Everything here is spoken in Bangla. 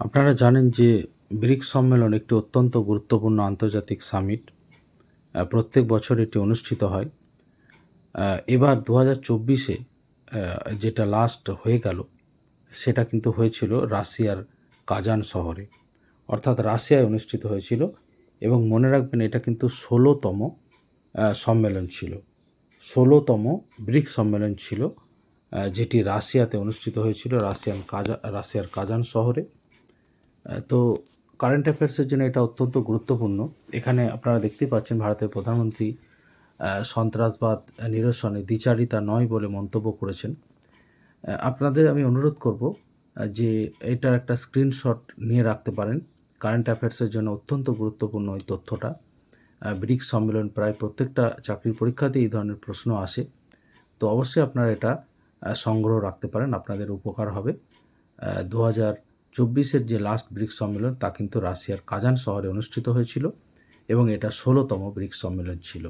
আপনারা জানেন যে ব্রিক্স সম্মেলন একটি অত্যন্ত গুরুত্বপূর্ণ আন্তর্জাতিক সামিট প্রত্যেক বছর এটি অনুষ্ঠিত হয়। এবার দু হাজার চব্বিশে যেটা লাস্ট হয়ে গেল, সেটা কিন্তু হয়েছিল রাশিয়ার কাজান শহরে। অর্থাৎ রাশিয়ায় অনুষ্ঠিত হয়েছিল এবং মনে রাখবেন এটা কিন্তু ষোলোতম সম্মেলন ছিল। ষোলোতম ব্রিক সম্মেলন ছিল যেটি রাশিয়াতে অনুষ্ঠিত হয়েছিল, রাশিয়ান কাজা, রাশিয়ার কাজান শহরে। তো কারেন্ট অ্যাফেয়ার্সের জন্য এটা অত্যন্ত গুরুত্বপূর্ণ। এখানে আপনারা দেখতেই পাচ্ছেন ভারতের প্রধানমন্ত্রী সন্ত্রাসবাদ, নিরসনে দ্বিচারিতা নয় বলে মন্তব্য করেছেন। আপনাদের আমি অনুরোধ করব যে এটার একটা স্ক্রিনশট নিয়ে রাখতে পারেন। কারেন্ট অ্যাফেয়ার্সের জন্য অত্যন্ত গুরুত্বপূর্ণ এই তথ্যটা। ব্রিক্স সম্মেলন প্রায় প্রত্যেকটা চাকরির পরীক্ষাতে এই ধরনের প্রশ্ন আসে। তো অবশ্যই আপনারা এটা সংগ্রহ রাখতে পারেন, আপনাদের উপকার হবে। দু হাজার চব্বিশের যে লাস্ট ব্রিক্স সম্মেলন, তা কিন্তু রাশিয়ার কাজান শহরে অনুষ্ঠিত হয়েছিল এবং এটা ষোলোতম ব্রিক্স সম্মেলন ছিল।